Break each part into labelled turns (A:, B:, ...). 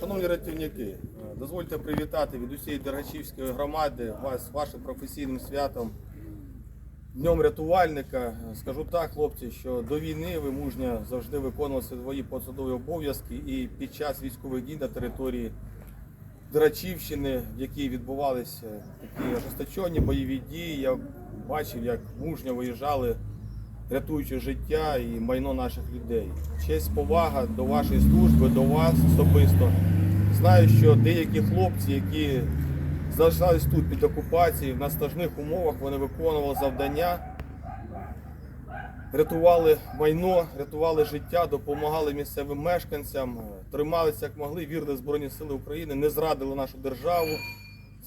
A: Шановні рятівники, дозвольте привітати від усієї Дергачівської громади вас з вашим професійним святом. Днем рятувальника. Скажу так, хлопці, що до війни ви мужньо завжди виконували свої посадові обов'язки і під час військових дій на території Дерачівщини, в якій відбувалися такі ожесточені бойові дії, я бачив, як мужньо виїжджали, рятуючи життя і майно наших людей. Честь повага до вашої служби, до вас особисто. Знаю, що деякі хлопці, які залишались тут під окупацією, в настажних умовах вони виконували завдання, рятували майно, рятували життя, допомагали місцевим мешканцям, трималися як могли, вірили Збройні Сили України, не зрадили нашу державу.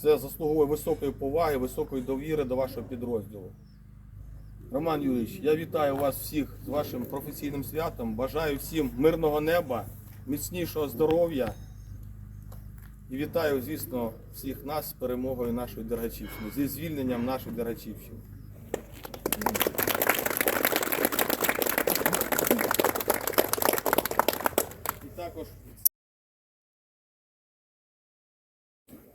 A: Це заслуговує високої поваги, високої довіри до вашого підрозділу. Роман Юрійович, я вітаю вас всіх з вашим професійним святом. Бажаю всім мирного неба, міцнішого здоров'я. І вітаю, звісно, всіх нас з перемогою нашої Дергачівщини, зі звільненням нашої Дергачівщини. І також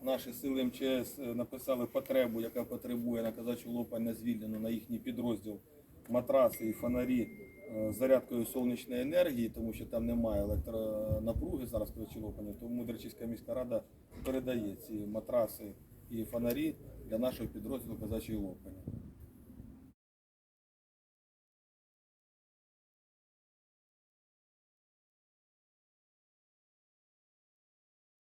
A: наші сили МЧС е, написали потребу, яка потребує на казачу лопання звільнено на їхній підрозділ матраси і фонарі е, зарядкою сонячної енергії, тому що там немає електронапруги зараз казачі лопані. Тому Дерчівська міська рада передає ці матраси і фонарі для нашого підрозділу казачої лопані.